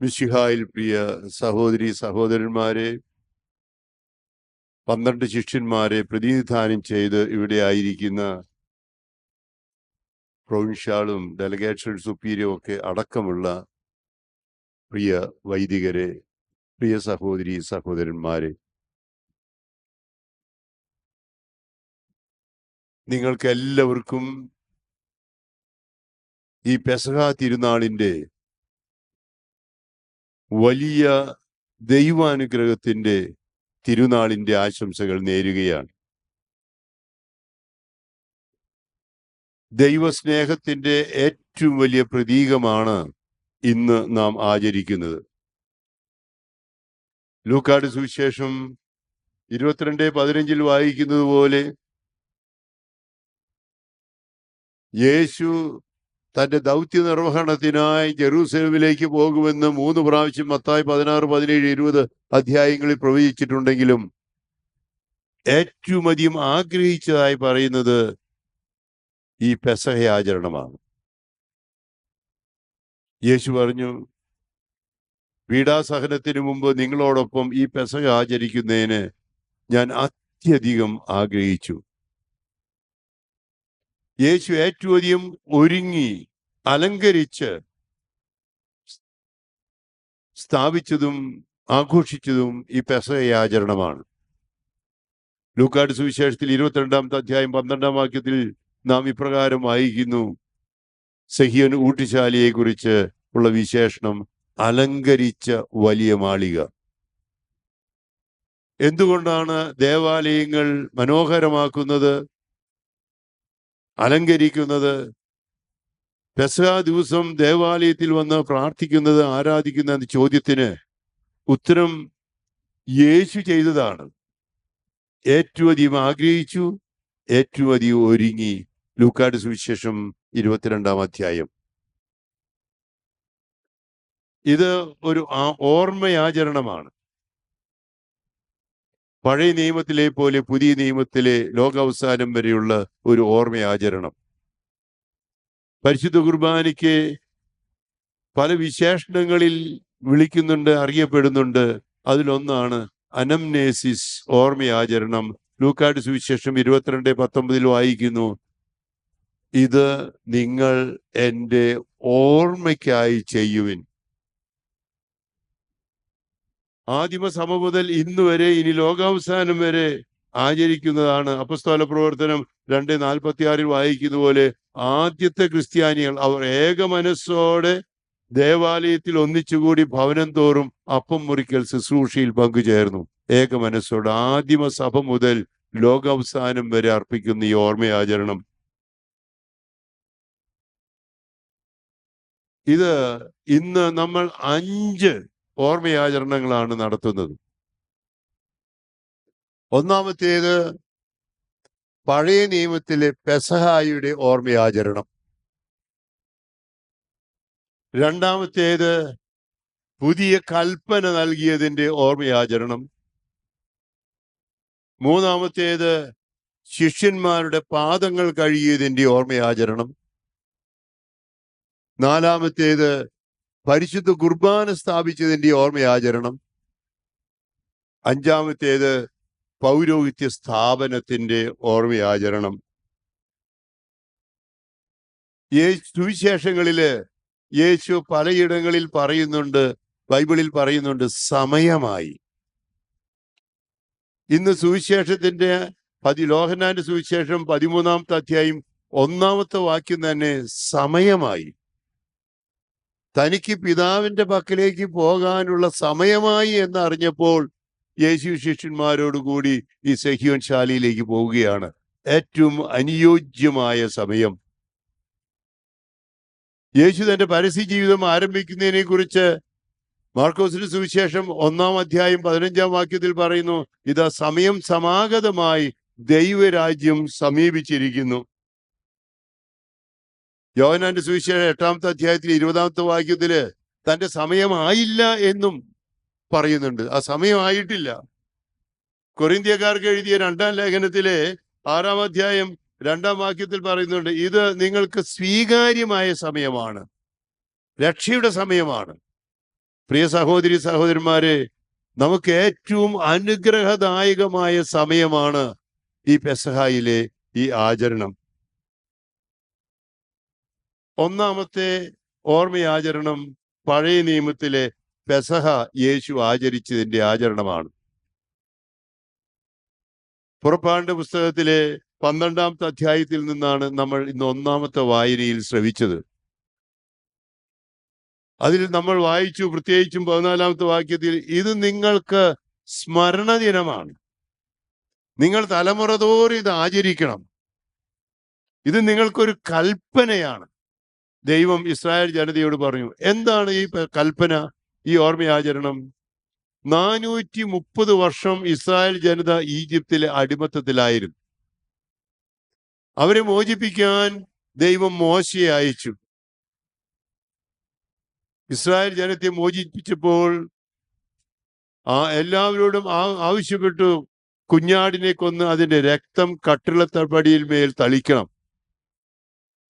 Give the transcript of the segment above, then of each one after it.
മിശിഹായിൽ പ്രിയ സഹോദരി സഹോദരന്മാരെ പന്ത്രണ്ട് ശിഷ്യന്മാരെ പ്രതിനിധാനം ചെയ്ത് ഇവിടെ ആയിരിക്കുന്ന പ്രൊവിൻഷ്യാളും ഡെലഗേഷൻ സുപ്പീരിയറും ഒക്കെ അടക്കമുള്ള പ്രിയ വൈദികരെ പ്രിയ സഹോദരി സഹോദരന്മാരെ. നിങ്ങൾക്ക് എല്ലാവർക്കും ഈ പെസഹ തിരുനാളിന്റെ വലിയ ദൈവാനുഗ്രഹത്തിന്റെ തിരുനാളിന്റെ ആശംസകൾ നേരുകയാണ്. ദൈവസ്നേഹത്തിന്റെ ഏറ്റവും വലിയ പ്രതീകമാണ് ഇന്ന് നാം ആചരിക്കുന്നത്. ലൂക്കാട് സുവിശേഷം ഇരുപത്തിരണ്ട് പതിനഞ്ചിൽ വായിക്കുന്നത് പോലെ യേശു തന്റെ ദൗത്യ നിർവഹണത്തിനായി ജെറൂസലമിലേക്ക് പോകുമെന്ന് മൂന്ന് പ്രാവശ്യം മത്തായി പതിനാറ് പതിനേഴ് ഇരുപത് അധ്യായങ്ങളിൽ പ്രവചിച്ചിട്ടുണ്ടെങ്കിലും ഏറ്റവും അധികം ആഗ്രഹിച്ചതായി പറയുന്നത് ഈ പെസഹ ആചരണമാണ്. യേശു പറഞ്ഞു പീഡാസഹനത്തിന് മുമ്പ് നിങ്ങളോടൊപ്പം ഈ പെസഹ ആചരിക്കുന്നതിന് ഞാൻ അത്യധികം ആഗ്രഹിച്ചു. യേശു ഏറ്റവും അധികം ഒരുങ്ങി. അലങ്കരിച്ച് സ്ഥാപിച്ചതും ആഘോഷിച്ചതും ഈ പെസഹ ആചരണമാണ്. ലൂക്കാട് സുവിശേഷത്തിൽ ഇരുപത്തിരണ്ടാമത്തെ അധ്യായം പന്ത്രണ്ടാം വാക്യത്തിൽ നാം ഇപ്രകാരം വായിക്കുന്നു. സഹിയൻ ഊട്ടിശാലിയെ കുറിച്ച് ഉള്ള വിശേഷണം അലങ്കരിച്ച വലിയ മാളിക. എന്തുകൊണ്ടാണ് ദേവാലയങ്ങൾ മനോഹരമാക്കുന്നത്? അലങ്കരിക്കുന്നത് പെസഹ ദിവസം ദേവാലയത്തിൽ വന്ന് പ്രാർത്ഥിക്കുന്നത് ആരാധിക്കുന്ന ചോദ്യത്തിന് ഉത്തരം യേശു ചെയ്തതാണ്. ഏറ്റവും അധികം ആഗ്രഹിച്ചു ഏറ്റവും അധികം ഒരുങ്ങി. ലൂക്കാട് സുവിശേഷം ഇരുപത്തിരണ്ടാം അധ്യായം. ഇത് ഒരു ഓർമ്മയാചരണമാണ്. പഴയ നിയമത്തിലെ പോലെ പുതിയ നിയമത്തിലെ ലോകാവസാനം വരെയുള്ള ഒരു ഓർമ്മയാചരണം. പരിശുദ്ധ കുർബാനയ്ക്ക് പല വിശേഷണങ്ങളിൽ വിളിക്കുന്നുണ്ട് അറിയപ്പെടുന്നുണ്ട്. അതിലൊന്നാണ് അനംനേസിസ് ഓർമ്മയാചരണം. ലൂക്കാട് സുവിശേഷം ഇരുപത്തിരണ്ട് പത്തൊമ്പതിൽ വായിക്കുന്നു ഇത് നിങ്ങൾ എന്റെ ഓർമ്മയ്ക്കായി ചെയ്യുവിൻ. ആദിമസഭ മുതൽ ഇന്ന് വരെ ഇനി ലോകാവസാനം വരെ ആചരിക്കുന്നതാണ്. അപ്പസ്തോല പ്രവർത്തനം രണ്ട് നാൽപ്പത്തി ആറിൽ വായിക്കുന്ന പോലെ ആദ്യത്തെ ക്രിസ്ത്യാനികൾ അവർ ഏക മനസ്സോടെ ദേവാലയത്തിൽ ഒന്നിച്ചുകൂടി ഭവനം തോറും അപ്പം മുറിക്കൽ ശുശ്രൂഷയിൽ പങ്കുചേർന്നു. ഏക മനസ്സോടെ ആദിമ സഭ മുതൽ ലോകാവസാനം വരെ അർപ്പിക്കുന്ന ഈ ഓർമ്മയാചരണം. ഇത് ഇന്ന് നമ്മൾ അഞ്ച് ഓർമ്മയാചരണങ്ങളാണ് നടത്തുന്നത്. ഒന്നാമത്തേത് പഴയ നിയമത്തിലെ പെസഹായുടെ ഓർമ്മയാചരണം. രണ്ടാമത്തേത് പുതിയ കൽപ്പന നൽകിയതിന്റെ ഓർമ്മയാചരണം. മൂന്നാമത്തേത് ശിഷ്യന്മാരുടെ പാദങ്ങൾ കഴുകിയതിന്റെ ഓർമ്മയാചരണം. നാലാമത്തേത് പരിശുദ്ധ കുർബാന സ്ഥാപിച്ചതിന്റെ ഓർമ്മയാചരണം. അഞ്ചാമത്തേത് പൗരോഹിത്യ സ്ഥാപനത്തിന്റെ ഓർമ്മയാചരണം. യേശു സുവിശേഷങ്ങളിൽ യേശു പലയിടങ്ങളിൽ പറയുന്നുണ്ട് ബൈബിളിൽ പറയുന്നുണ്ട് സമയമായി. ഇന്ന് സുവിശേഷത്തിന്റെ പതി ലോഹനാന്റെ സുവിശേഷം പതിമൂന്നാമത്തെ അധ്യായം ഒന്നാമത്തെ വാക്യം തന്നെ സമയമായി. തനിക്ക് പിതാവിന്റെ പക്കലേക്ക് പോകാനുള്ള സമയമായി എന്ന് അറിഞ്ഞപ്പോൾ യേശു ശിഷ്യന്മാരോടുകൂടി ഈ സെഹിയോൻ ശാലയിലേക്ക് പോവുകയാണ്. ഏറ്റവും അനുയോജ്യമായ സമയം. യേശു തന്റെ പരസ്യ ജീവിതം ആരംഭിക്കുന്നതിനെ കുറിച്ച് മാർക്കോസിന്റെ സുവിശേഷം ഒന്നാം അധ്യായം പതിനഞ്ചാം വാക്യത്തിൽ പറയുന്നു ഇതാ സമയം സമാഗതമായി ദൈവരാജ്യം സമീപിച്ചിരിക്കുന്നു. യോഹനാന്റെ സുവിശേഷം എട്ടാമത്തെ അധ്യായത്തിൽ ഇരുപതാമത്തെ വാക്യത്തിൽ തന്റെ സമയമായില്ല എന്നും പറയുന്നുണ്ട്. ആ സമയമായിട്ടില്ല കൊറിന്ത്യക്കാർക്ക് എഴുതിയ രണ്ടാം ലേഖനത്തിലെ ആറാം അധ്യായം രണ്ടാം വാക്യത്തിൽ പറയുന്നുണ്ട് ഇത് നിങ്ങൾക്ക് സ്വീകാര്യമായ സമയമാണ്. രക്ഷയുടെ സമയമാണ്. പ്രിയ സഹോദരി സഹോദരന്മാരെ നമുക്ക് ഏറ്റവും അനുഗ്രഹദായകമായ സമയമാണ് ഈ പെസഹായിലെ ഈ ആചരണം. ഒന്നാമത്തെ ഓർമ്മയാചരണം പഴയ നിയമത്തിലെ പെസഹ യേശു ആചരിച്ചതിന്റെ ആചരണമാണ്. പുറപ്പാണ്ട് പുസ്തകത്തിലെ പന്ത്രണ്ടാമത്തെ അധ്യായത്തിൽ നിന്നാണ് നമ്മൾ ഇന്ന് ഒന്നാമത്തെ വായനയിൽ ശ്രവിച്ചത്. അതിൽ നമ്മൾ വായിച്ചു പ്രത്യേകിച്ചും പതിനാലാമത്തെ വാക്യത്തിൽ ഇത് നിങ്ങൾക്ക് സ്മരണ ദിനമാണ് നിങ്ങൾ തലമുറ തോറും ഇത് ആചരിക്കണം. ഇത് നിങ്ങൾക്കൊരു കൽപ്പനയാണ്. ദൈവം ഇസ്രായേൽ ജനതയോട് പറഞ്ഞു എന്താണ് ഈ കൽപ്പന? ഈ ഓർമ്മയാചരണം നാനൂറ്റി മുപ്പത് വർഷം ഇസ്രായേൽ ജനത ഈജിപ്തിലെ അടിമത്തത്തിലായിരുന്നു. അവരെ മോചിപ്പിക്കാൻ ദൈവം മോശയെ അയച്ചു. ഇസ്രായേൽ ജനത്തെ മോചിപ്പിച്ചപ്പോൾ ആ എല്ലാവരോടും ആവശ്യപ്പെട്ടു കുഞ്ഞാടിനെ കൊന്ന് അതിന്റെ രക്തം കട്ടിളത്തടിയിൽ മേൽ തളിക്കണം.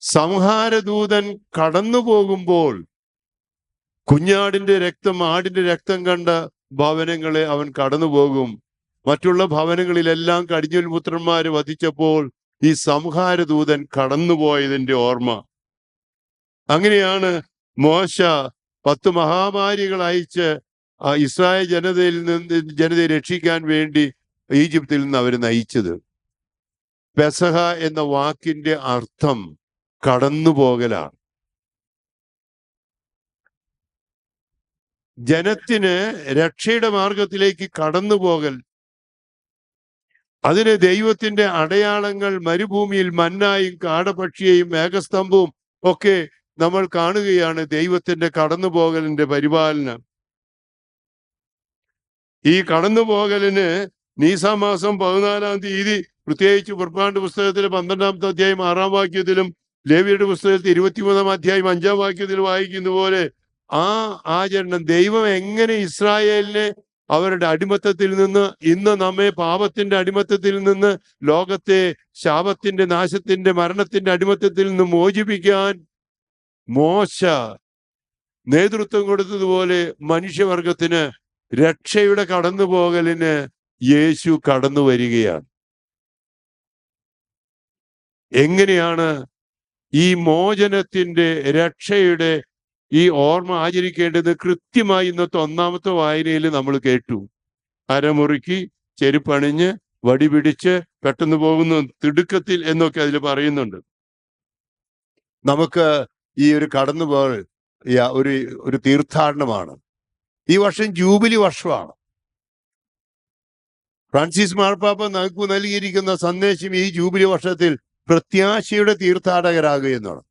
സംഹാരദൂതൻ കടന്നു പോകുമ്പോൾ കുഞ്ഞാടിന്റെ രക്തം ആടിന്റെ രക്തം കണ്ട ഭവനങ്ങളെ അവൻ കടന്നുപോകും. മറ്റുള്ള ഭവനങ്ങളിലെല്ലാം കടിഞ്ഞൂൽ പുത്രന്മാര് വധിച്ചപ്പോൾ ഈ സംഹാരദൂതൻ കടന്നുപോയതിന്റെ ഓർമ്മ. അങ്ങനെയാണ് മോശ പത്ത് മഹാമാരികൾ അയച്ച് ഇസ്രായേൽ ജനതയിൽ നിന്ന് ജനതയെ രക്ഷിക്കാൻ വേണ്ടി ഈജിപ്തിൽ നിന്ന് അവർ നയിച്ചത്. പെസഹ എന്ന വാക്കിന്റെ അർത്ഥം കടന്നുപോകലാണ്. ജനത്തിന് രക്ഷയുടെ മാർഗത്തിലേക്ക് കടന്നു പോകൽ. അതിന് ദൈവത്തിന്റെ അടയാളങ്ങൾ മരുഭൂമിയിൽ മന്നായും കാടപക്ഷിയെയും മേഘസ്തംഭവും ഒക്കെ നമ്മൾ കാണുകയാണ് ദൈവത്തിന്റെ കടന്നുപോകലിന്റെ പരിപാലനം. ഈ കടന്നുപോകലിന് നീസാമാസം പതിനാലാം തീയതി പ്രത്യേകിച്ച് പുറപ്പാണ്ട് പുസ്തകത്തിലെ പന്ത്രണ്ടാമത്തെ അധ്യായം ആറാം വാക്യത്തിലും ലേവിയുടെ പുസ്തകത്തിൽ ഇരുപത്തിമൂന്നാം അധ്യായം അഞ്ചാം വാക്യത്തിൽ വായിക്കുന്ന പോലെ ആ ആചരണം ദൈവം എങ്ങനെ ഇസ്രായേലിനെ അവരുടെ അടിമത്തത്തിൽ നിന്ന് ഇന്ന് നമ്മെ പാപത്തിന്റെ അടിമത്തത്തിൽ നിന്ന് ലോകത്തെ ശാപത്തിന്റെ നാശത്തിന്റെ മരണത്തിന്റെ അടിമത്തത്തിൽ നിന്ന് മോചിപ്പിക്കാൻ മോശ നേതൃത്വം കൊടുത്തതുപോലെ മനുഷ്യവർഗത്തിന് രക്ഷയുടെ കടന്നുപോകലിന് യേശു കടന്നു വരികയാണ്. എങ്ങനെയാണ് ഈ മോചനത്തിന്റെ രക്ഷയുടെ ഈ ഓർമ്മ ആചരിക്കേണ്ടത് കൃത്യമായി ഇന്നത്തെ ഒന്നാമത്തെ വായനയിൽ നമ്മൾ കേട്ടു. അരമുറുക്കി ചെരുപ്പണിഞ്ഞ് വടി പിടിച്ച് പെട്ടെന്ന് പോകുന്നു തിടുക്കത്തിൽ എന്നൊക്കെ അതിൽ പറയുന്നുണ്ട്. നമുക്ക് ഈ ഒരു കടന്നുപോകൽ ഒരു ഒരു തീർത്ഥാടനമാണ്. ഈ വർഷം ജൂബിലി വർഷമാണ്. ഫ്രാൻസിസ് മാർപ്പാപ്പ നമുക്ക് നൽകിയിരിക്കുന്ന സന്ദേശം ഈ ജൂബിലി വർഷത്തിൽ പ്രത്യാശയുടെ തീർത്ഥാടകരാകുക എന്നാണ്.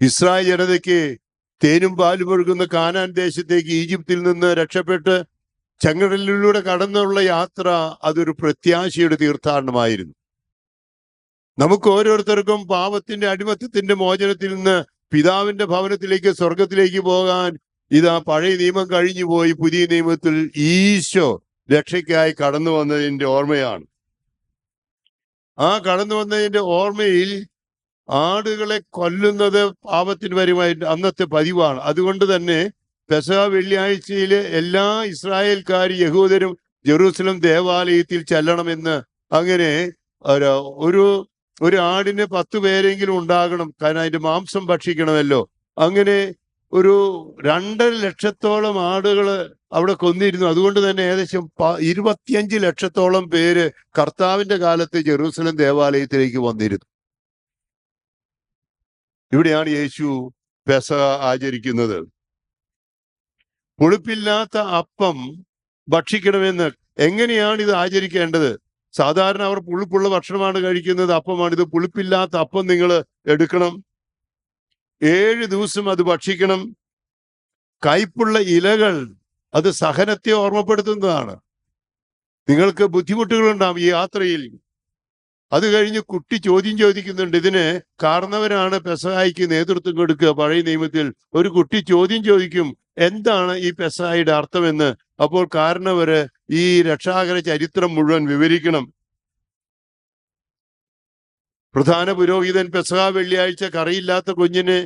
ഇസ്രായേൽ ജനതയ്ക്ക് തേനും പാലും ഒഴുകുന്ന കാനാൻ ദേശത്തേക്ക് ഈജിപ്തിൽ നിന്ന് രക്ഷപ്പെട്ട് ചെങ്കടലിലൂടെ കടന്നുള്ള യാത്ര അതൊരു പ്രത്യാശയുടെ തീർത്ഥാടനമായിരുന്നു. നമുക്ക് ഓരോരുത്തർക്കും പാപത്തിന്റെ അടിമത്തത്തിന്റെ മോചനത്തിൽ നിന്ന് പിതാവിന്റെ ഭവനത്തിലേക്ക് സ്വർഗത്തിലേക്ക് പോകാൻ ഇതാ പഴയ നിയമം കഴിഞ്ഞു പോയി. പുതിയ നിയമത്തിൽ ഈശോ രക്ഷയ്ക്കായി കടന്നു വന്നതിന്റെ ഓർമ്മയാണ്. ആ കടന്നു വന്നതിന്റെ ഓർമ്മയിൽ ആടുകളെ കൊല്ലുന്നത് പാപത്തിന് പരമായിട്ട് അന്നത്തെ പതിവാണ്. അതുകൊണ്ട് തന്നെ പെസഹ വെള്ളിയാഴ്ചയിലെ എല്ലാ ഇസ്രായേൽക്കാർ യഹൂദരും ജെറൂസലം ദേവാലയത്തിൽ ചെല്ലണമെന്ന് അങ്ങനെ ഒരു ഒരു ആടിന് പത്ത് പേരെങ്കിലും ഉണ്ടാകണം. കാരണം അതിന്റെ മാംസം ഭക്ഷിക്കണമല്ലോ. അങ്ങനെ ഒരു രണ്ടര ലക്ഷത്തോളം ആടുകൾ അവിടെ കൊന്നിരുന്നു. അതുകൊണ്ട് തന്നെ ഏകദേശം ഇരുപത്തിയഞ്ച് ലക്ഷത്തോളം പേര് കർത്താവിന്റെ കാലത്ത് ജെറൂസലം ദേവാലയത്തിലേക്ക് വന്നിരുന്നു. ഇവിടെയാണ് യേശു പെസഹ ആചരിക്കുന്നത്. പുളിപ്പില്ലാത്ത അപ്പം ഭക്ഷിക്കണമെന്ന് എങ്ങനെയാണ് ഇത് ആചരിക്കേണ്ടത്? സാധാരണ അവർ പുളിപ്പുള്ള ഭക്ഷണമാണ് കഴിക്കുന്നത്. അപ്പമാണ് ഇത് പുളിപ്പില്ലാത്ത അപ്പം നിങ്ങൾ എടുക്കണം. ഏഴ് ദിവസം അത് ഭക്ഷിക്കണം. കയ്പുള്ള ഇലകൾ അത് സഹനത്തെ ഓർമ്മപ്പെടുത്തുന്നതാണ്. നിങ്ങൾക്ക് ബുദ്ധിമുട്ടുകളുണ്ടാവും ഈ യാത്രയിൽ. അത് കഴിഞ്ഞ് കുട്ടി ചോദ്യം ചോദിക്കുന്നുണ്ട് ഇതിന് കാരണവരാണ് പെസഹായിക്ക് നേതൃത്വം കൊടുക്കുക. പഴയ നിയമത്തിൽ ഒരു കുട്ടി ചോദ്യം ചോദിക്കും എന്താണ് ഈ പെസഹായിയുടെ അർത്ഥമെന്ന്? അപ്പോൾ കാരണവര് ഈ രക്ഷാകര ചരിത്രം മുഴുവൻ വിവരിക്കണം. പ്രധാന പുരോഹിതൻ പെസഹ വെള്ളിയാഴ്ച കറിയില്ലാത്ത കുഞ്ഞിന്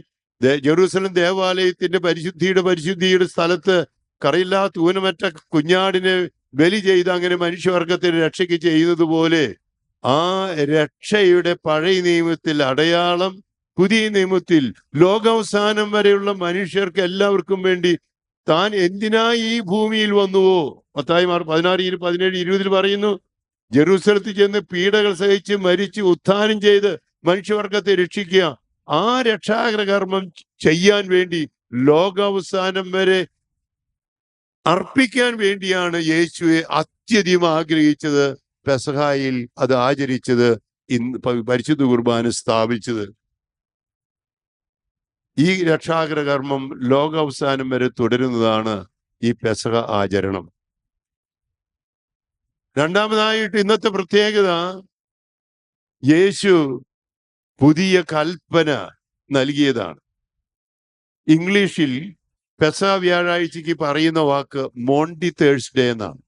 ജെറൂസലം ദേവാലയത്തിന്റെ പരിശുദ്ധിയുടെ പരിശുദ്ധിയുടെ സ്ഥലത്ത് കറിയില്ലാത്ത ഊനമറ്റ കുഞ്ഞാടിനെ ബലി ചെയ്ത് അങ്ങനെ മനുഷ്യവർഗത്തിന് രക്ഷയ്ക്ക് ചെയ്തതുപോലെ പോലെ ആ രക്ഷയുടെ പഴയ നിയമത്തിൽ അടയാളം പുതിയ നിയമത്തിൽ ലോകാവസാനം വരെയുള്ള മനുഷ്യർക്ക് എല്ലാവർക്കും വേണ്ടി താൻ എന്തിനായി ഈ ഭൂമിയിൽ വന്നുവോ? മത്തായി മാർ പതിനാറ് പതിനേഴ് ഇരുപതിൽ പറയുന്നു ജെറൂസലത്തിൽ ചെന്ന് പീഡകൾ സഹിച്ച് മരിച്ച് ഉത്ഥാനം ചെയ്ത് മനുഷ്യവർഗത്തെ രക്ഷിക്കുക. ആ രക്ഷാകരകർമ്മം ചെയ്യാൻ വേണ്ടി ലോകാവസാനം വരെ അർപ്പിക്കാൻ വേണ്ടിയാണ് യേശുവെ അത്യധികം ആഗ്രഹിച്ചത്. പെസഹായിൽ അത് ആചരിച്ചത് ഇന്ന് പരിശുദ്ധ കുർബാന സ്ഥാപിച്ചത്. ഈ രക്ഷാകരകർമ്മം ലോക ലോകാവസാനം വരെ തുടരുന്നതാണ് ഈ പെസഹ ആചരണം. രണ്ടാമതായിട്ട് ഇന്നത്തെ പ്രത്യേകത യേശു പുതിയ കൽപ്പന നൽകിയതാണ്. ഇംഗ്ലീഷിൽ പെസ വ്യാഴാഴ്ചക്ക് പറയുന്ന വാക്ക് മോണ്ടി തേഴ്സ്ഡേ എന്നാണ്.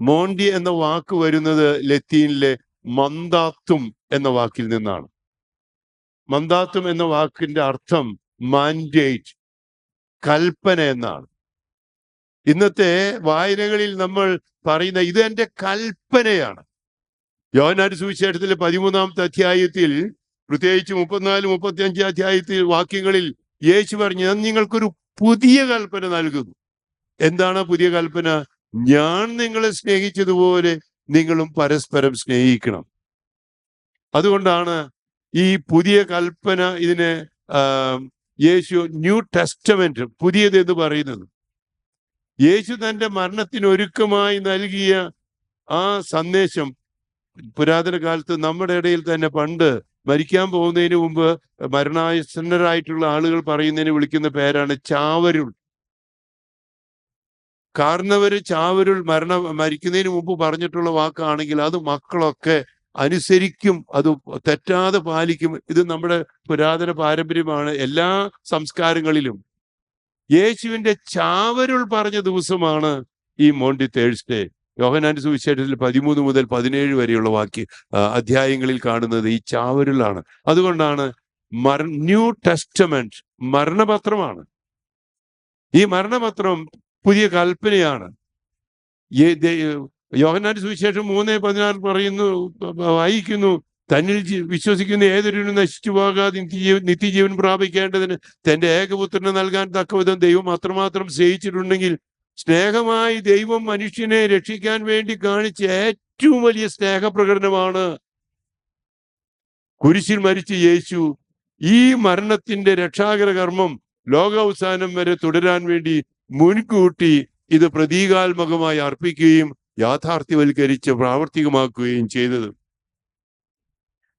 മോണ്ടി എന്ന വാക്ക് വരുന്നത് ലത്തീനിലെ മന്ദാത്തും എന്ന വാക്കിൽ നിന്നാണ്. മന്ദാത്തും എന്ന വാക്കിന്റെ അർത്ഥം മാൻഡേറ്റ് കൽപ്പന എന്നാണ്. ഇന്നത്തെ വായനകളിൽ നമ്മൾ പറയുന്ന ഇത് എന്റെ കൽപ്പനയാണ്. യോനാട് സുവിശേഷത്തിലെ പതിമൂന്നാമത്തെ അധ്യായത്തിൽ പ്രത്യേകിച്ച് മുപ്പത്തിനാല് മുപ്പത്തി അഞ്ച് അധ്യായത്തിൽ വാക്യങ്ങളിൽ യേശു പറഞ്ഞു ഞാൻ നിങ്ങൾക്കൊരു പുതിയ കൽപ്പന നൽകുന്നു. എന്താണ് പുതിയ കൽപ്പന? ഞാൻ നിങ്ങളെ സ്നേഹിച്ചതുപോലെ നിങ്ങളും പരസ്പരം സ്നേഹിക്കണം. അതുകൊണ്ടാണ് ഈ പുതിയ കൽപ്പന ഇതിനെ യേശു ന്യൂ ടെസ്റ്റമെന്റ് പുതിയത് എന്ന് പറയുന്നത്. യേശു തന്റെ മരണത്തിന് ഒരുക്കമായി നൽകിയ ആ സന്ദേശം പുരാതന കാലത്ത് നമ്മുടെ ഇടയിൽ തന്നെ പണ്ട് മരിക്കാൻ പോകുന്നതിന് മുമ്പ് മരണാസന്നരായിട്ടുള്ള ആളുകൾ പറയുന്നതിന് വിളിക്കുന്ന പേരാണ് ചാവരുൾ. കാരണവര് ചാവരുൾ മരണ മരിക്കുന്നതിന് മുമ്പ് പറഞ്ഞിട്ടുള്ള വാക്കാണെങ്കിൽ അത് മക്കളൊക്കെ അനുസരിക്കും അത് തെറ്റാതെ പാലിക്കും. ഇത് നമ്മുടെ പുരാതന പാരമ്പര്യമാണ് എല്ലാ സംസ്കാരങ്ങളിലും. യേശുവിന്റെ ചാവരുൾ പറഞ്ഞ ദിവസമാണ് ഈ മോണ്ടി തേഴ്സ്ഡേ. യോഹനാന്റെ സുവിശേഷത്തിൽ പതിമൂന്ന് മുതൽ പതിനേഴ് വരെയുള്ള വാക്യ അധ്യായങ്ങളിൽ കാണുന്നത് ഈ ചാവരുളാണ്. അതുകൊണ്ടാണ് മര ന്യൂ ടെസ്റ്റമെന്റ് മരണപത്രമാണ്. ഈ മരണപത്രം പുതിയ കൽപ്പനയാണ്. യോഹനാന്റെ സുവിശേഷം മൂന്ന് പതിനാറ് പറയുന്നു വായിക്കുന്നു തന്നിൽ വിശ്വസിക്കുന്ന ഏതൊരു നശിച്ചു പോകാതെ നിത്യജീവൻ പ്രാപിക്കേണ്ടതിന് തന്റെ ഏകപുത്രനെ നൽകാൻ തക്കവിധം ദൈവം അത്രമാത്രം സ്നേഹിച്ചിട്ടുണ്ടെങ്കിൽ സ്നേഹമായി ദൈവം മനുഷ്യനെ രക്ഷിക്കാൻ വേണ്ടി കാണിച്ച ഏറ്റവും വലിയ സ്നേഹപ്രകടനമാണ് കുരിശിൽ മരിച്ച യേശു. ഈ മരണത്തിന്റെ രക്ഷാകര കർമ്മം ലോകാവസാനം വരെ തുടരാൻ വേണ്ടി മുൻകൂട്ടി ഇത് പ്രതീകാത്മകമായി അർപ്പിക്കുകയും യാഥാർത്ഥ്യവൽക്കരിച്ച് പ്രാവർത്തികമാക്കുകയും ചെയ്തത്.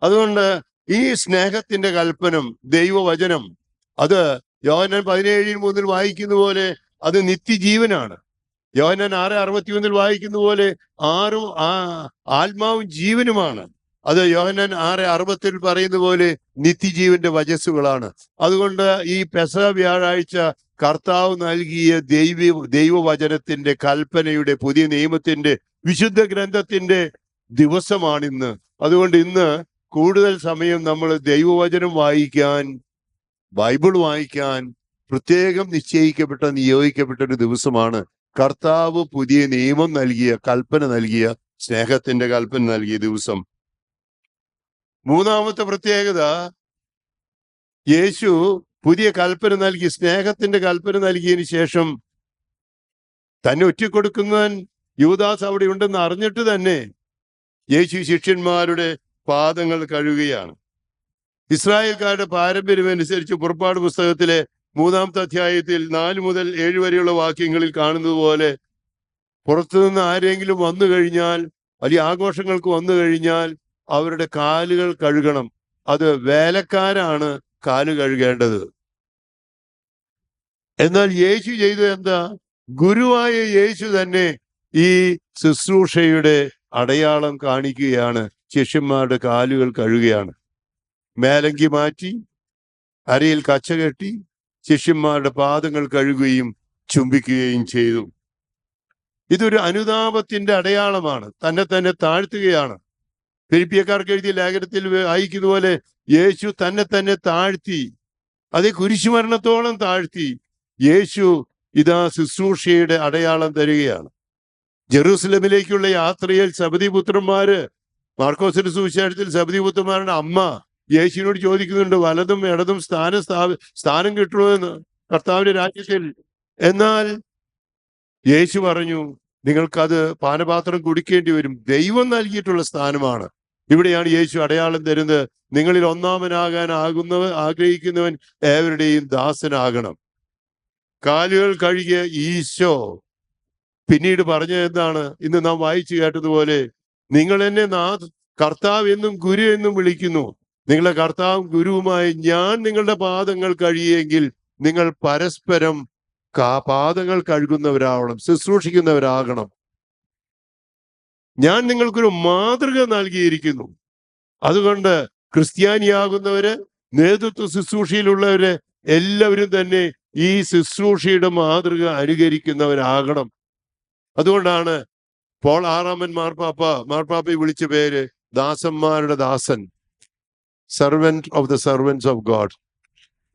അതുകൊണ്ട് ഈ സ്നേഹത്തിന്റെ കൽപ്പനം ദൈവവചനം അത് യോഹനൻ പതിനേഴിൽ മുതൽ വായിക്കുന്ന പോലെ അത് നിത്യജീവനാണ്. യോഹനൻ ആറ് അറുപത്തിയൊന്നിൽ വായിക്കുന്ന പോലെ ആറും ആ ആത്മാവും ജീവനുമാണ്. അത് യോഹനൻ ആറ് അറുപത്തിൽ പറയുന്ന പോലെ നിത്യജീവന്റെ വചസ്സുകളാണ്. അതുകൊണ്ട് ഈ പെസ വ്യാഴാഴ്ച കർത്താവ് നൽകിയ ദൈവ ദൈവവചനത്തിന്റെ കൽപ്പനയുടെ പുതിയ നിയമത്തിന്റെ വിശുദ്ധ ഗ്രന്ഥത്തിന്റെ ദിവസമാണിന്ന്. അതുകൊണ്ട് ഇന്ന് കൂടുതൽ സമയം നമ്മൾ ദൈവവചനം വായിക്കാൻ ബൈബിൾ വായിക്കാൻ പ്രത്യേകം നിശ്ചയിക്കപ്പെട്ട നിയോഗിക്കപ്പെട്ട ഒരു ദിവസമാണ് കർത്താവ് പുതിയ നിയമം നൽകിയ കൽപ്പന നൽകിയ സ്നേഹത്തിന്റെ കൽപ്പന നൽകിയ ദിവസം. മൂന്നാമത്തെ പ്രത്യേകത യേശു പുതിയ കൽപ്പന നൽകി സ്നേഹത്തിന്റെ കൽപ്പന നൽകിയതിനു ശേഷം തന്നെ ഒറ്റിക്കൊടുക്കുന്നവൻ യുവദാസ് അവിടെ ഉണ്ടെന്ന് അറിഞ്ഞിട്ട് തന്നെ യേശു ശിഷ്യന്മാരുടെ പാദങ്ങൾ കഴുകുകയാണ്. ഇസ്രായേൽക്കാരുടെ പാരമ്പര്യമനുസരിച്ച് പുറപ്പാട് പുസ്തകത്തിലെ മൂന്നാമത്തെ അധ്യായത്തിൽ നാല് മുതൽ ഏഴ് വരെയുള്ള വാക്യങ്ങളിൽ കാണുന്നതുപോലെ പുറത്തുനിന്ന് ആരെങ്കിലും വന്നു കഴിഞ്ഞാൽ വലിയ ആഘോഷങ്ങൾക്ക് വന്നു കഴിഞ്ഞാൽ അവരുടെ കാലുകൾ കഴുകണം. അത് വേലക്കാരാണ് കാൽ കഴുകേണ്ടത്. എന്നാൽ യേശു ചെയ്തത് എന്താ? ഗുരുവായ യേശു തന്നെ ഈ ശുശ്രൂഷയുടെ അടയാളം കാണിക്കുകയാണ്. ശിഷ്യന്മാരുടെ കാലുകൾ കഴുകുകയാണ്. മേലങ്കി മാറ്റി അരയിൽ കച്ച കെട്ടി ശിഷ്യന്മാരുടെ പാദങ്ങൾ കഴുകുകയും ചുംബിക്കുകയും ചെയ്തു. ഇതൊരു അനുതാപത്തിന്റെ അടയാളമാണ്. തന്നെ തന്നെ താഴ്ത്തുകയാണ്. ഫിലിപ്പിയക്കാർക്ക് എഴുതിയ ലേഖനത്തിൽ വായിക്കുന്ന പോലെ യേശു തന്നെ തന്നെ താഴ്ത്തി അതേ കുരിശുമരണത്തോളം താഴ്ത്തി യേശു ഇതാ ശുശ്രൂഷയുടെ അടയാളം തരികയാണ്. ജെറൂസലമിലേക്കുള്ള യാത്രയിൽ സബദിപുത്രന്മാര് മാർക്കോസിന്റെ സുവിശേഷത്തിൽ സബദിപുത്രന്മാരുടെ അമ്മ യേശുവിനോട് ചോദിക്കുന്നുണ്ട് വലതും ഇടതും സ്ഥാനം സ്ഥാപ സ്ഥാനം കിട്ടണമെന്ന് കർത്താവിന്റെ രാജ്യത്തിൽ? എന്നാൽ യേശു പറഞ്ഞു നിങ്ങൾക്കത് പാനപാത്രം കുടിക്കേണ്ടി വരും. ദൈവം നൽകിയിട്ടുള്ള സ്ഥാനമാണ്. ഇവിടെയാണ് യേശു അടയാളം തരുന്നത്. നിങ്ങളിൽ ഒന്നാമനാകാൻ ആകുന്നവൻ ആഗ്രഹിക്കുന്നവൻ ഏവരുടെയും ദാസനാകണം. കാലുകൾ കഴുകിയ ഈശോ പിന്നീട് പറഞ്ഞ എന്താണ്? ഇന്ന് നാം വായിച്ചു കേട്ടതുപോലെ നിങ്ങൾ എന്നെ നാ കർത്താവ് എന്നും ഗുരു എന്നും വിളിക്കുന്നു. നിങ്ങളെ കർത്താവും ഗുരുവുമായി ഞാൻ നിങ്ങളുടെ പാദങ്ങൾ കഴിയെങ്കിൽ നിങ്ങൾ പരസ്പരം പാദങ്ങൾ കഴുകുന്നവരാവണം ശുശ്രൂഷിക്കുന്നവരാകണം. ഞാൻ നിങ്ങൾക്കൊരു മാതൃക നൽകിയിരിക്കുന്നു. അതുകൊണ്ട് ക്രിസ്ത്യാനിയാകുന്നവര് നേതൃത്വ ശുശ്രൂഷയിലുള്ളവര് എല്ലാവരും തന്നെ ഈ ശുശ്രൂഷയുടെ മാതൃക അനുകരിക്കുന്നവരാകണം. അതുകൊണ്ടാണ് പോൾ ആറാമൻ മാർപ്പാപ്പ മാർപ്പാപ്പയെ വിളിച്ച പേര് ദാസന്മാരുടെ ദാസൻ. Servant of the servants of God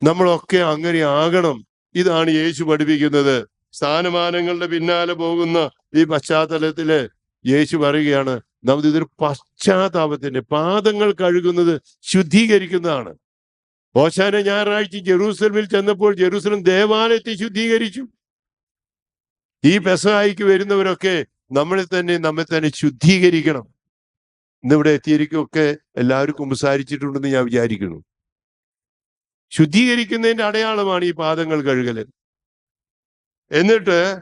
നമ്മളൊക്കെ അങ്ങനെ ആകണം. ഇതാണ് യേശു പഠിപ്പിക്കുന്നത്. സ്ഥാനമാനങ്ങളുടെ പിന്നാലെ പോകുന്ന ഈ പശ്ചാത്തലത്തിൽ യേശു പറയുകയാണ് നമുക്ക് ഇതൊരു പശ്ചാത്താപത്തിന്റെ പാദങ്ങൾ കഴുകുന്നത് ശുദ്ധീകരിക്കുന്നതാണ്. ഓശാന ഞായറാഴ്ച ജെറൂസലമിൽ ചെന്നപ്പോൾ ജെറൂസലം ദേവാലയത്തെ ശുദ്ധീകരിച്ചു. ഈ പെസഹായിക്ക് വരുന്നവരൊക്കെ നമ്മളെ തന്നെ നമ്മെ തന്നെ ശുദ്ധീകരിക്കണം. ഇന്നിവിടെ എത്തിയിരിക്കൊക്കെ എല്ലാവരും കുമ്പസാരിച്ചിട്ടുണ്ടെന്ന് ഞാൻ വിചാരിക്കുന്നു. ശുദ്ധീകരിക്കുന്നതിന്റെ അടയാളമാണ് ഈ പാദങ്ങൾ കഴുകൽ. എന്നിട്ട്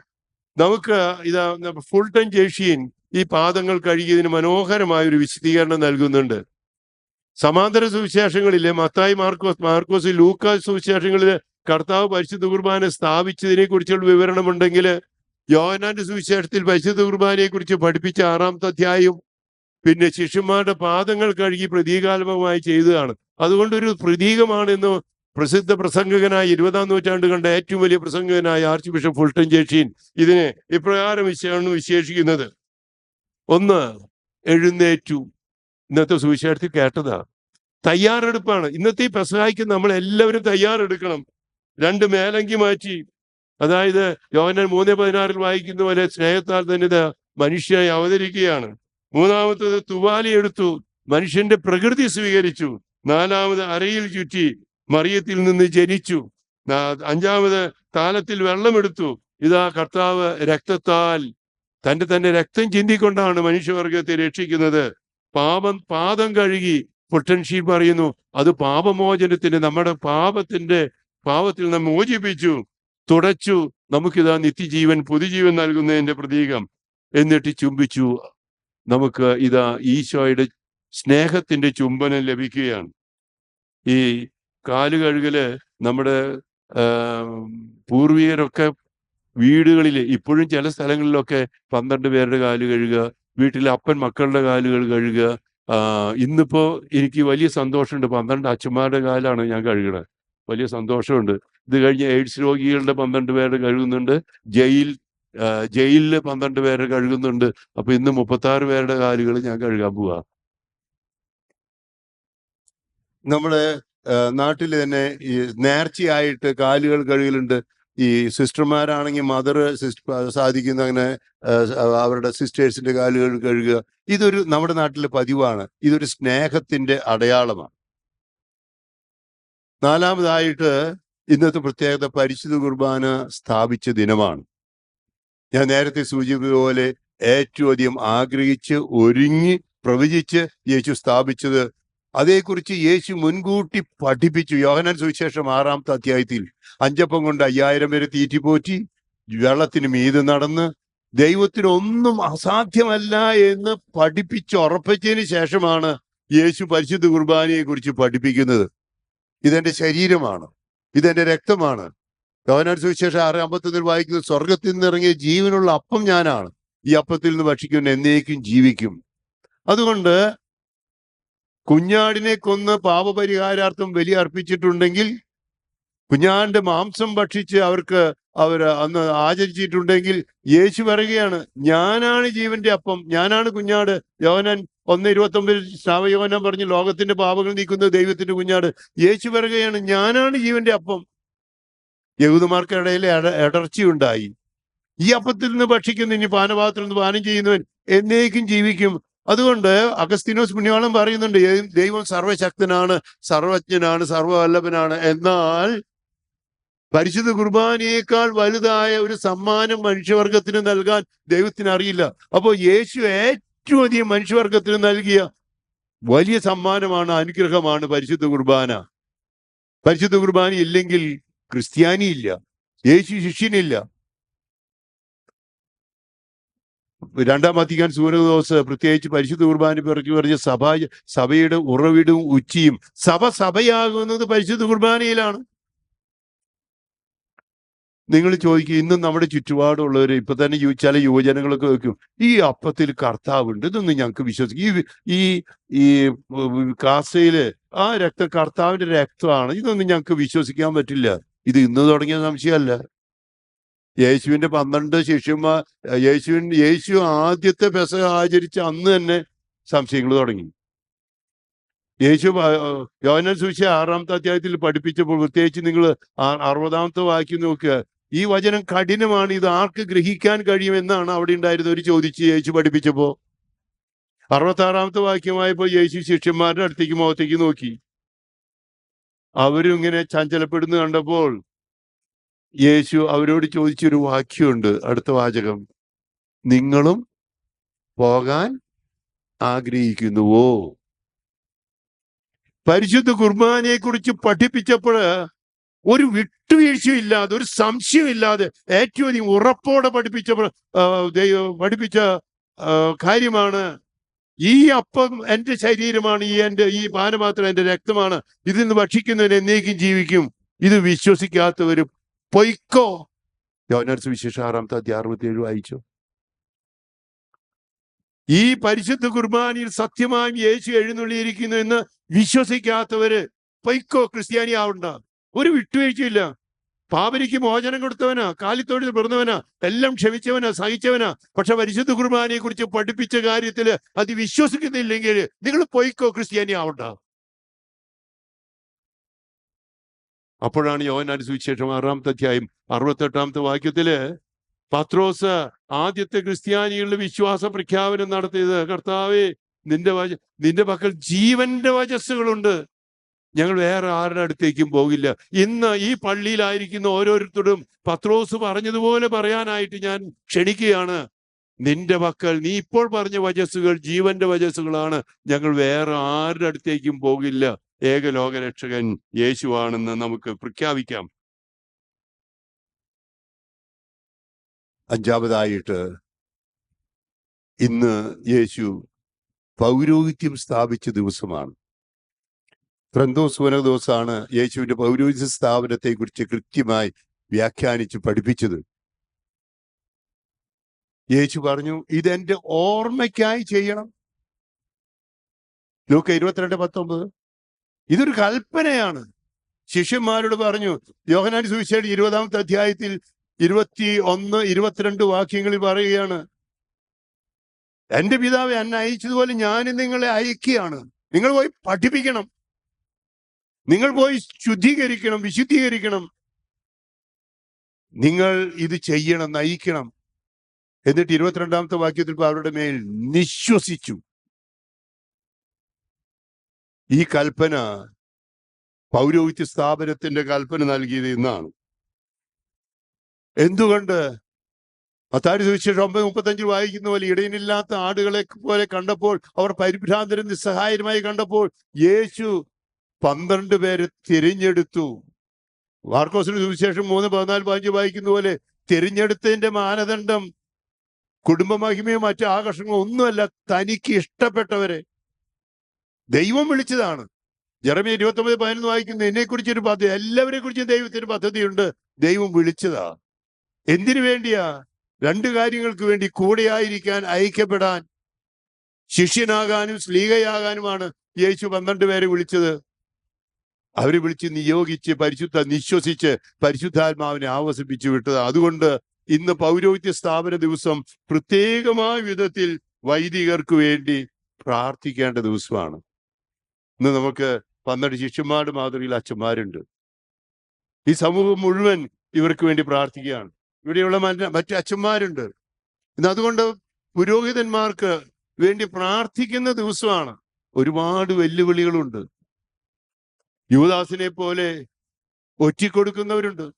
നമുക്ക് ഇതാ ഫുൾ ടൈം ജേഷീൻ ഈ പാദങ്ങൾ കഴുകിയതിന് മനോഹരമായ ഒരു വിശദീകരണം നൽകുന്നുണ്ട്. സമാന്തര സുവിശേഷങ്ങളിലെ മത്തായി മാർക്കോസ് മാർക്കോസ് ലൂക്ക സുവിശേഷങ്ങളിൽ കർത്താവ് പരിശുദ്ധ കുർബാന സ്ഥാപിച്ചതിനെ കുറിച്ചുള്ള വിവരണമുണ്ടെങ്കിൽ യോഹനാന്റെ സുവിശേഷത്തിൽ പരിശുദ്ധ കുർബാനയെ കുറിച്ച് പഠിപ്പിച്ച ആറാമത്തെ അധ്യായം പിന്നെ ശിഷ്യന്മാരുടെ പാദങ്ങൾ കഴുകി പ്രതീകാത്മകമായി ചെയ്തതാണ്. അതുകൊണ്ടൊരു പ്രതീകമാണെന്ന് പ്രസിദ്ധ പ്രസംഗകനായ ഇരുപതാം നൂറ്റാണ്ട് കണ്ട ഏറ്റവും വലിയ പ്രസംഗകനായ ആർച്ച് ബിഷപ്പ് ഫുൾട്ടൻ ജേഷീൻ ഇതിനെ ഇപ്രകാരം വിശേഷിക്കുന്നത്. ഒന്ന് എഴുന്നേറ്റു. ഇന്നത്തെ സുവിശേഷത്തിൽ കേട്ടതാണ് തയ്യാറെടുപ്പാണ്. ഇന്നത്തെ ഈ പെസഹായിക്ക് നമ്മൾ എല്ലാവരും തയ്യാറെടുക്കണം. രണ്ട് മേലങ്കി മാറ്റി. അതായത് യോഹനൻ മൂന്ന് പതിനാറിൽ വായിക്കുന്ന പോലെ സ്നേഹത്താൽ തന്നെ മനുഷ്യനായി അവതരിക്കുകയാണ്. മൂന്നാമത്തത് തുവാലി എടുത്തു. മനുഷ്യന്റെ പ്രകൃതി സ്വീകരിച്ചു. നാലാമത് അരയിൽ ചുറ്റി മറിയത്തിൽ നിന്ന് ജനിച്ചു. അഞ്ചാമത് താലത്തിൽ വെള്ളമെടുത്തു. ഇതാ കർത്താവ് രക്തത്താൽ തന്റെ തന്റെ രക്തം ചിന്തിക്കൊണ്ടാണ് മനുഷ്യവർഗത്തെ രക്ഷിക്കുന്നത്. പാപം പാദം കഴുകി പൊട്ടൻഷീൽ പറയുന്നു അത് പാപമോചനത്തിന് നമ്മുടെ പാപത്തിന്റെ പാപത്തിൽ നാം മോചിപ്പിച്ചു തുടച്ചു നമുക്കിതാ നിത്യജീവൻ പുതുജീവൻ നൽകുന്നതിന്റെ പ്രതീകം. എന്നിട്ട് ചുംബിച്ചു. നമുക്ക് ഇതാ ഈശോയുടെ സ്നേഹത്തിന്റെ ചുംബനം ലഭിക്കുകയാണ്. ഈ കാൽ കഴുകൽ നമ്മുടെ പൂർവികരൊക്കെ വീടുകളിൽ ഇപ്പോഴും ചില സ്ഥലങ്ങളിലൊക്കെ പന്ത്രണ്ട് പേരുടെ കാൽ കഴുകുക വീട്ടിലെ അപ്പൻ മക്കളുടെ കാലുകൾ കഴുകുക ഇന്നിപ്പോ എനിക്ക് വലിയ സന്തോഷമുണ്ട്. പന്ത്രണ്ട് അച്ഛന്മാരുടെ കാലാണ് ഞാൻ കഴുകണത്. വലിയ സന്തോഷമുണ്ട്. ഇത് കഴിഞ്ഞ് എയ്ഡ്സ് രോഗികളുടെ പന്ത്രണ്ട് പേരുടെ കഴുകുന്നുണ്ട്. ജയിൽ ജയിലിലെ പന്ത്രണ്ട് പേരെ കഴുകുന്നുണ്ട്. അപ്പൊ ഇന്ന് മുപ്പത്തി ആറ് പേരുടെ കാലുകൾ ഞാൻ കഴുകാൻ പോവാ. നമ്മുടെ നാട്ടിൽ തന്നെ ഈ നേർച്ചയായിട്ട് കാലുകൾ കഴുകലുണ്ട്. ഈ സിസ്റ്റർമാരാണെങ്കിൽ മദർ സിസ്റ്റർ സാധിക്കുന്ന അങ്ങനെ അവരുടെ സിസ്റ്റേഴ്സിന്റെ കാലുകൾ കഴുകുക. ഇതൊരു നമ്മുടെ നാട്ടിലെ പതിവാണ്. ഇതൊരു സ്നേഹത്തിന്റെ അടയാളമാണ്. നാലാമതായിട്ട് ഇന്നത്തെ പ്രത്യേകത പരിശുദ്ധ കുർബാന സ്ഥാപിച്ച ദിനമാണ്. ഞാൻ നേരത്തെ സൂചിപ്പിച്ച പോലെ ഏറ്റവും അധികം ആഗ്രഹിച്ച് ഒരുങ്ങി പ്രവചിച്ച് യേശു സ്ഥാപിച്ചത് അതേക്കുറിച്ച് യേശു മുൻകൂട്ടി പഠിപ്പിച്ചു. യോഹനാൻ സുവിശേഷം ആറാമത്തെ അധ്യായത്തിൽ അഞ്ചപ്പം കൊണ്ട് അയ്യായിരം പേരെ തീറ്റിപ്പോറ്റി വെള്ളത്തിന് മീത് നടന്ന് ദൈവത്തിന് ഒന്നും അസാധ്യമല്ല എന്ന് പഠിപ്പിച്ച് ഉറപ്പിച്ചതിന് ശേഷമാണ് യേശു പരിശുദ്ധ കുർബാനയെ കുറിച്ച് പഠിപ്പിക്കുന്നത്. ഇതെന്റെ ശരീരമാണ്. ഇതെന്റെ രക്തമാണ്. യോഹനാൻ സുവിശേഷം ആറ് അമ്പത്തൊന്നിൽ വായിക്കുന്നത് സ്വർഗത്തിൽ നിന്ന് ഇറങ്ങിയ ജീവനുള്ള അപ്പം ഞാനാണ്. ഈ അപ്പത്തിൽ നിന്ന് ഭക്ഷിക്കുന്ന എന്നേക്കും ജീവിക്കും. അതുകൊണ്ട് കുഞ്ഞാടിനെ കൊന്ന് പാപപരിഹാരാർത്ഥം ബലി അർപ്പിച്ചിട്ടുണ്ടെങ്കിൽ കുഞ്ഞാടിന്റെ മാംസം ഭക്ഷിച്ച് അവർക്ക് അവർ അന്ന് ആചരിച്ചിട്ടുണ്ടെങ്കിൽ യേശു പറയുകയാണ് ഞാനാണ് ജീവന്റെ അപ്പം ഞാനാണ് കുഞ്ഞാട്. യോനൻ ഒന്ന് ഇരുപത്തി ഒമ്പതിൽ ശ്രാവയോനം പറഞ്ഞ് ലോകത്തിന്റെ പാപങ്ങൾ നീക്കുന്ന ദൈവത്തിന്റെ കുഞ്ഞാട്. യേശു പറയുകയാണ് ഞാനാണ് ജീവന്റെ അപ്പം. യഹൂദന്മാർക്കിടയിൽ ഇടർച്ച ഇടർച്ചയുണ്ടായി ഈ അപ്പത്തിൽ നിന്ന് ഭക്ഷിക്കുന്ന ഇനി പാനപാത്രം നിന്ന് പാനം ചെയ്യുന്നവൻ എന്നേക്കും ജീവിക്കും. അതുകൊണ്ട് അഗസ്തീനോസ് പുണ്യവാളം പറയുന്നുണ്ട് "ഏ- ദൈവം സർവശക്തനാണ് സർവജ്ഞനാണ് സർവവല്ലഭനാണ്. എന്നാൽ പരിശുദ്ധ കുർബാനയേക്കാൾ വലുതായ ഒരു സമ്മാനം മനുഷ്യവർഗത്തിന് നൽകാൻ ദൈവത്തിന് അറിയില്ല. അപ്പോൾ യേശു ഏറ്റവും അധികം മനുഷ്യവർഗത്തിന് നൽകിയ വലിയ സമ്മാനമാണ് അനുഗ്രഹമാണ് പരിശുദ്ധ കുർബാന. പരിശുദ്ധ കുർബാന ഇല്ലെങ്കിൽ ക്രിസ്ത്യാനി ഇല്ല യേശു ശിഷ്യനില്ല. രണ്ടാം വത്തിക്കാൻ സൂര്യദോസ് പ്രത്യേകിച്ച് പരിശുദ്ധ കുർബാന പിറക്കി പറഞ്ഞ സഭ സഭയുടെ ഉറവിടും ഉച്ചിയും. സഭ സഭയാകുന്നത് പരിശുദ്ധ കുർബാനയിലാണ്. നിങ്ങൾ ചോദിക്കും ഇന്നും നമ്മുടെ ചുറ്റുപാടുള്ളവർ ഇപ്പൊ തന്നെ ചില യുവജനങ്ങളൊക്കെ വെക്കും ഈ അപ്പത്തിൽ കർത്താവുണ്ട് ഇതൊന്നും ഞങ്ങൾക്ക് വിശ്വസിക്കും ഈ ഈ കാസയിൽ ആ രക്ത കർത്താവിന്റെ രക്തമാണ് ഇതൊന്നും ഞങ്ങൾക്ക് വിശ്വസിക്കാൻ പറ്റില്ല. ഇത് ഇന്ന് തുടങ്ങിയ സംശയമല്ല. യേശുവിന്റെ പന്ത്രണ്ട് ശിഷ്യന്മാർ യേശുവിൻ യേശു ആദ്യത്തെ പെസ ആചരിച്ച അന്ന് തന്നെ സംശയങ്ങൾ തുടങ്ങി. യേശു യോഹന്നാൻ സുശി ആറാമത്തെ അധ്യായത്തിൽ പഠിപ്പിച്ചപ്പോൾ പ്രത്യേകിച്ച് നിങ്ങൾ അറുപതാമത്തെ വാക്യം നോക്കുക. ഈ വചനം കഠിനമാണ് ഇത് ആർക്ക് ഗ്രഹിക്കാൻ കഴിയുമെന്നാണ് അവിടെ ഉണ്ടായിരുന്നവർ ചോദിച്ച് യേശു പഠിപ്പിച്ചപ്പോ അറുപത്താറാമത്തെ വാക്യമായപ്പോൾ യേശു ശിഷ്യന്മാരുടെ അടുത്തേക്ക് മുഖത്തേക്ക് നോക്കി. അവരും ഇങ്ങനെ ചഞ്ചലപ്പെടുന്നു കണ്ടപ്പോൾ യേശു അവരോട് ചോദിച്ചൊരു വാക്യമുണ്ട്. അടുത്ത വാചകം. നിങ്ങളും പോകാൻ ആഗ്രഹിക്കുന്നുവോ? പരിശുദ്ധ കുർബാനയെ കുറിച്ച് പഠിപ്പിച്ചപ്പോൾ ഒരു വിട്ടുവീഴ്ചയില്ലാതെ ഒരു സംശയമില്ലാതെ ഏറ്റവും ഉറപ്പോടെ പഠിപ്പിച്ചപ്പോൾ പഠിപ്പിച്ച കാര്യമാണ് ഈ അപ്പം എന്റെ ശരീരമാണ് ഈ എന്റെ ഈ പാനപാത്രം എന്റെ രക്തമാണ്. ഇതിൽ നിന്ന് ഭക്ഷിക്കുന്നവൻ എന്നേക്കും ജീവിക്കും. ഇത് വിശ്വസിക്കാത്തവര് പൊയ്ക്കോ. യോനർസ് വിശേഷം ആറാമത്തെ അധ്യായം അറുപത്തിയേഴ് വായിച്ചു. ഈ പരിശുദ്ധ കുർബാനയിൽ സത്യമായും യേശു എഴുന്നള്ളിയിരിക്കുന്നു എന്ന് വിശ്വസിക്കാത്തവര് പൊയ്ക്കോ ക്രിസ്ത്യാനി ആവണ്ട ഒരു വിട്ടുവീഴ്ചയില്ല. പാപരിക്ക് മോചനം കൊടുത്തവനാ കാലിത്തോടിൽ പിറന്നവനാ എല്ലാം ക്ഷമിച്ചവനാ സഹിച്ചവനാ. പക്ഷെ പരിശുദ്ധ കുർബാനയെ കുറിച്ച് പഠിപ്പിച്ച കാര്യത്തിൽ അത് വിശ്വസിക്കുന്നില്ലെങ്കിൽ നിങ്ങൾ പൊയ്ക്കോ ക്രിസ്ത്യാനി ആവണ്ട അപ്പോഴാണ് യോഹന്നാൻ സുവിശേഷം ആറാമത്തെ അധ്യായം അറുപത്തെട്ടാമത്തെ വാക്യത്തിൽ പത്രോസ് ആദ്യത്തെ ക്രിസ്ത്യാനികളുടെ വിശ്വാസ പ്രഖ്യാപനം നടത്തിയത് കർത്താവേ നിന്റെ വച നിന്റെ പക്കൽ ജീവന്റെ വചസ്സുകളുണ്ട്. ഞങ്ങൾ വേറെ ആരുടെ അടുത്തേക്കും പോകില്ല. ഇന്ന് ഈ പള്ളിയിലായിരിക്കുന്ന ഓരോരുത്തരും പത്രോസ് പറഞ്ഞതുപോലെ പറയാനായിട്ട് ഞാൻ ക്ഷണിക്കുകയാണ്. നിന്റെ പക്കൽ നീ ഇപ്പോൾ പറഞ്ഞ വചസ്സുകൾ ജീവന്റെ വചസ്സുകളാണ്. ഞങ്ങൾ വേറെ ആരുടെ അടുത്തേക്കും പോകില്ല. ഏക ലോകരക്ഷകൻ യേശുവാണെന്ന് നമുക്ക് പ്രഖ്യാപിക്കാം. അഞ്ചാമതായിട്ട് ഇന്ന് യേശു പൗരോഹിത്യം സ്ഥാപിച്ച ദിവസമാണ്. ത്രന്തോസ് വനദോസാണ് യേശുവിന്റെ പൗരോഹിത്യ സ്ഥാപനത്തെ കുറിച്ച് കൃത്യമായി വ്യാഖ്യാനിച്ച് പഠിപ്പിച്ചത്. യേശു പറഞ്ഞു ഇതെന്റെ ഓർമ്മയ്ക്കായി ചെയ്യണം. ലൂക്ക ഇരുപത്തിരണ്ട് പത്തൊമ്പത്. ഇതൊരു കൽപ്പനയാണ്. ശിഷ്യന്മാരോട് പറഞ്ഞു യോഹനാൻ സുവിശേഷം ഇരുപതാമത്തെ അധ്യായത്തിൽ ഇരുപത്തി ഒന്ന് ഇരുപത്തിരണ്ട് വാക്യങ്ങളിൽ പറയുകയാണ് എന്റെ പിതാവ് എന്നെ അയച്ചതുപോലെ ഞാൻ നിങ്ങളെ അയക്കുകയാണ്. നിങ്ങൾ പോയി പഠിപ്പിക്കണം. നിങ്ങൾ പോയി ശുദ്ധീകരിക്കണം വിശുദ്ധീകരിക്കണം. നിങ്ങൾ ഇത് ചെയ്യണം നയിക്കണം. എന്നിട്ട് ഇരുപത്തിരണ്ടാമത്തെ വാക്യത്തിൽ അവരുടെ മേൽ നിശ്വസിച്ചു. ഈ കൽപ്പന പൗരോഹിത്യ സ്ഥാപനത്തിന്റെ കൽപ്പന നൽകിയത് എന്നാണ് എന്തുകൊണ്ട്? അത്താരി സുവിശേഷം ഒമ്പത് മുപ്പത്തഞ്ചിൽ വായിക്കുന്ന പോലെ ഇടയനില്ലാത്ത ആടുകളെ പോലെ കണ്ടപ്പോൾ അവർ പരിഭ്രാന്തരും നിസ്സഹായരുമായി കണ്ടപ്പോൾ യേശു പന്ത്രണ്ട് പേരെ തിരഞ്ഞെടുത്തു. വാർക്കോസിന് സുവിശേഷം മൂന്ന് പതിനാല് പതിനഞ്ച് വായിക്കുന്ന പോലെ തിരഞ്ഞെടുത്തതിന്റെ മാനദണ്ഡം കുടുംബമഹിമയോ മറ്റു ആകർഷണങ്ങളോ ഒന്നുമല്ല തനിക്ക് ഇഷ്ടപ്പെട്ടവരെ ദൈവം വിളിച്ചതാണ്. ജെറമിയ ഇരുപത്തി ഒമ്പത് പതിനൊന്ന് വായിക്കുന്നു എന്നെ കുറിച്ചൊരു പദ്ധതി എല്ലാവരെ കുറിച്ചും ദൈവത്തിന് പദ്ധതിയുണ്ട്. ദൈവം വിളിച്ചതാ. എന്തിനു വേണ്ടിയാ? രണ്ട് കാര്യങ്ങൾക്ക് വേണ്ടി കൂടെയായിരിക്കാൻ ഐക്യപ്പെടാൻ ശിഷ്യനാകാനും സ്ലീഹയാകാനുമാണ് യേശു പന്ത്രണ്ട് പേരെ വിളിച്ചത്. അവരെ വിളിച്ച് നിയോഗിച്ച് പരിശുദ്ധ നിശ്വസിച്ച് പരിശുദ്ധാത്മാവിനെ ആവസിപ്പിച്ചു വിട്ടത്. അതുകൊണ്ട് ഇന്ന് പൗരോഹിത്യ സ്ഥാപന ദിവസം പ്രത്യേകമായ വിധത്തിൽ വൈദികർക്ക് വേണ്ടി പ്രാർത്ഥിക്കേണ്ട ദിവസമാണ്. ഇന്ന് നമുക്ക് പന്ത്രണ്ട് ശിഷ്യന്മാരുടെ മാതൃകയിൽ അച്ഛന്മാരുണ്ട്. ഈ സമൂഹം മുഴുവൻ ഇവർക്ക് വേണ്ടി പ്രാർത്ഥിക്കുകയാണ്. ഇവിടെയുള്ള മറ്റു അച്ഛന്മാരുണ്ട്. ഇന്ന് അതുകൊണ്ട് പുരോഹിതന്മാർക്ക് വേണ്ടി പ്രാർത്ഥിക്കുന്ന ദിവസമാണ്. ഒരുപാട് വെല്ലുവിളികളുണ്ട്. യുവദാസിനെ പോലെ ഒറ്റിക്കൊടുക്കുന്നവരുണ്ട്.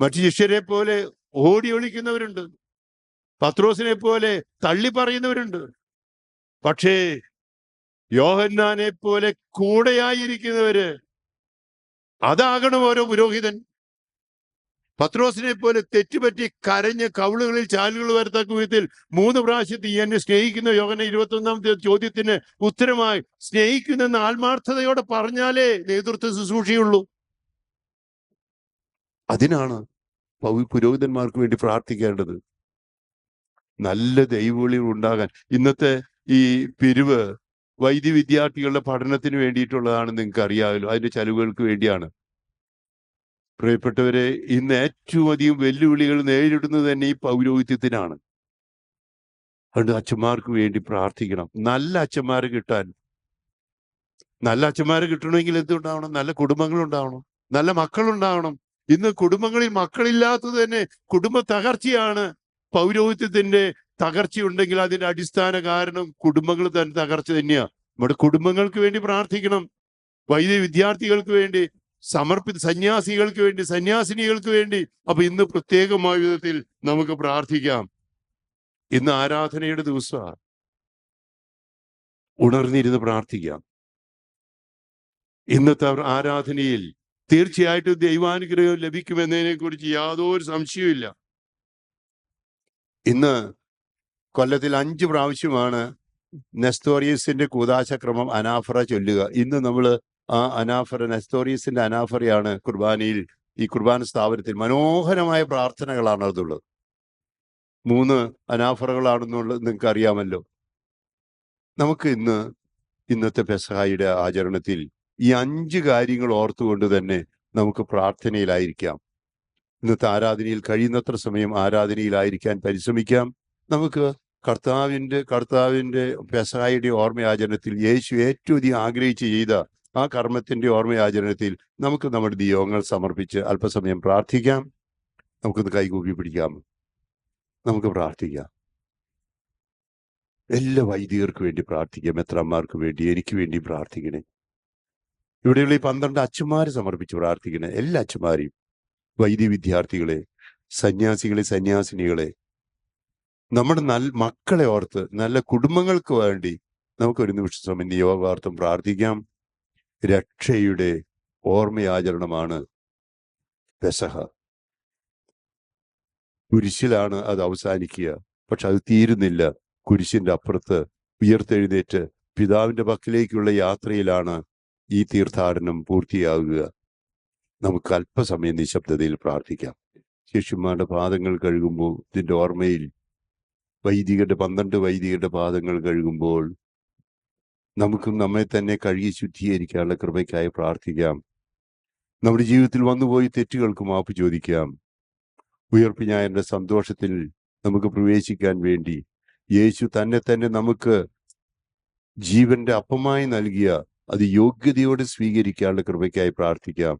മറ്റു ശിഷ്യരെ പോലെ ഓടി ഒളിക്കുന്നവരുണ്ട്. പത്രോസിനെ പോലെ തള്ളി പറയുന്നവരുണ്ട്. പക്ഷേ യോഹന്നാനെ പോലെ കൂടെയായിരിക്കുന്നവര് അതാകണം ഓരോ പുരോഹിതൻ. പത്രോസിനെ പോലെ തെറ്റുപറ്റി കരഞ്ഞ് കവിളുകളിൽ ചാലുകൾ വരത്തക്ക വിധത്തിൽ മൂന്ന് പ്രാവശ്യത്തിൽ എന്നെ സ്നേഹിക്കുന്ന യോഹന ഇരുപത്തി ഒന്നാമത്തെ ചോദ്യത്തിന് ഉത്തരമായി സ്നേഹിക്കുന്നെന്ന് ആത്മാർത്ഥതയോടെ പറഞ്ഞാലേ നേതൃത്വ ശുശ്രൂഷയുള്ളൂ. അതിനാണ് പുരോഹിതന്മാർക്ക് വേണ്ടി പ്രാർത്ഥിക്കേണ്ടത്. നല്ല ദൈവവിളികൾ ഉണ്ടാകാൻ. ഇന്നത്തെ ഈ പിരിവ് വൈദ്യ വിദ്യാർത്ഥികളുടെ പഠനത്തിന് വേണ്ടിയിട്ടുള്ളതാണ് നിങ്ങൾക്ക് അറിയാമല്ലോ അതിന്റെ ചെലവുകൾക്ക് വേണ്ടിയാണ്. പ്രിയപ്പെട്ടവരെ ഇന്ന് ഏറ്റവും അധികം വെല്ലുവിളികൾ നേരിടുന്നത് തന്നെ ഈ പൗരോഹിത്യത്തിനാണ്. അതുകൊണ്ട് അച്ഛന്മാർക്ക് വേണ്ടി പ്രാർത്ഥിക്കണം. നല്ല അച്ഛന്മാരെ കിട്ടാൻ. നല്ല അച്ഛന്മാരെ കിട്ടണമെങ്കിൽ എന്തുണ്ടാവണം? നല്ല കുടുംബങ്ങൾ ഉണ്ടാവണം നല്ല മക്കളുണ്ടാവണം. ഇന്ന് കുടുംബങ്ങളിൽ മക്കളില്ലാത്തത് തന്നെ കുടുംബ തകർച്ചയാണ് പൗരോഹിത്യത്തിന്റെ തകർച്ചയുണ്ടെങ്കിൽ അതിന്റെ അടിസ്ഥാന കാരണം കുടുംബങ്ങൾ തന്നെ തകർച്ച തന്നെയാ. നമ്മുടെ കുടുംബങ്ങൾക്ക് വേണ്ടി പ്രാർത്ഥിക്കണം. വൈദ്യ വിദ്യാർത്ഥികൾക്ക് വേണ്ടി സമർപ്പിത സന്യാസികൾക്ക് വേണ്ടി സന്യാസിനികൾക്ക് വേണ്ടി അപ്പൊ ഇന്ന് പ്രത്യേകമായ വിധത്തിൽ നമുക്ക് പ്രാർത്ഥിക്കാം. ഇന്ന് ആരാധനയുടെ ദിവസമാണ്. ഉണർന്നിരുന്ന് പ്രാർത്ഥിക്കാം. ഇന്നത്തെ ആരാധനയിൽ തീർച്ചയായിട്ടും ദൈവാനുഗ്രഹം ലഭിക്കുമെന്നതിനെ കുറിച്ച് യാതൊരു സംശയവുമില്ല. ഇന്ന് കൊല്ലത്തിൽ അഞ്ച് പ്രാവശ്യമാണ് നെസ്തോറിയസിന്റെ കൂതാശക്രമം അനാഫറ ചൊല്ലുക. ഇന്ന് നമ്മൾ ആ അനാഫറ നെസ്തോറിയസിന്റെ അനാഫറയാണ് കുർബാനയിൽ ഈ കുർബാന സ്ഥാപനത്തിൽ മനോഹരമായ പ്രാർത്ഥനകളാണ് അതുള്ളത് മൂന്ന് അനാഫറകളാണെന്നുള്ളത് നിങ്ങൾക്ക് അറിയാമല്ലോ നമുക്ക് ഇന്ന് ഇന്നത്തെ പെസഹായിയുടെ ആചരണത്തിൽ ഈ അഞ്ച് കാര്യങ്ങൾ ഓർത്തുകൊണ്ട് തന്നെ നമുക്ക് പ്രാർത്ഥനയിലായിരിക്കാം. ഇന്നത്തെ ആരാധനയിൽ കഴിയുന്നത്ര സമയം ആരാധനയിലായിരിക്കാൻ പരിശ്രമിക്കാം. നമുക്ക് കർത്താവിന്റെ കർത്താവിന്റെ പെസഹായുടെ ഓർമ്മയാചരണത്തിൽ യേശു ഏറ്റവും അധികം ആഗ്രഹിച്ച് ചെയ്ത ആ കർമ്മത്തിന്റെ ഓർമ്മയാചരണത്തിൽ നമുക്ക് നമ്മുടെ നിയോഗങ്ങൾ സമർപ്പിച്ച് അല്പസമയം പ്രാർത്ഥിക്കാം. നമുക്കൊന്ന് കൈകൂപ്പി പിടിക്കാം. നമുക്ക് പ്രാർത്ഥിക്കാം. എല്ലാ വൈദികർക്ക് വേണ്ടി പ്രാർത്ഥിക്കാം. എത്രമാർക്ക് വേണ്ടി എനിക്ക് വേണ്ടി പ്രാർത്ഥിക്കണേ. ഇവിടെയുള്ള ഈ പന്ത്രണ്ട് അച്ഛന്മാരെ സമർപ്പിച്ച് പ്രാർത്ഥിക്കണേ. എല്ലാ അച്ഛന്മാരെയും വൈദ്യ വിദ്യാർത്ഥികളെ സന്യാസികളെ സന്യാസിനികളെ നമ്മുടെ നല്ല മക്കളെ ഓർത്ത് നല്ല കുടുംബങ്ങൾക്ക് വേണ്ടി നമുക്ക് ഒരു നിമിഷം സമയം നിയോഗാർത്ഥം പ്രാർത്ഥിക്കാം. രക്ഷയുടെ ഓർമ്മയാചരണമാണ് പെസഹ. കുരിശിലാണ് അത് അവസാനിക്കുക. പക്ഷെ അത് തീരുന്നില്ല. കുരിശിന്റെ അപ്പുറത്ത് ഉയർത്തെഴുന്നേറ്റ് പിതാവിന്റെ പക്കലേക്കുള്ള യാത്രയിലാണ് ഈ തീർത്ഥാടനം പൂർത്തിയാകുക. നമുക്ക് അല്പസമയം നിശബ്ദതയിൽ പ്രാർത്ഥിക്കാം. ശിഷ്യന്മാരുടെ പാദങ്ങൾ കഴുകുമ്പോൾ ഇതിന്റെ ഓർമ്മയിൽ വൈദികരുടെ പന്ത്രണ്ട് വൈദികരുടെ പാദങ്ങൾ കഴുകുമ്പോൾ നമുക്കും നമ്മെ തന്നെ കഴുകി ശുദ്ധീകരിക്കാനുള്ള കൃപയ്ക്കായി പ്രാർത്ഥിക്കാം. നമ്മുടെ ജീവിതത്തിൽ വന്നുപോയി തെറ്റുകൾക്ക് മാപ്പ് ചോദിക്കാം. ഉയർപ്പിഞ്ഞായന്റെ സന്തോഷത്തിൽ നമുക്ക് പ്രവേശിക്കാൻ വേണ്ടി യേശു തന്നെ തന്നെ നമുക്ക് ജീവന്റെ അപ്പമായി നൽകിയ അത് യോഗ്യതയോടെ സ്വീകരിക്കാനുള്ള കൃപയ്ക്കായി പ്രാർത്ഥിക്കാം.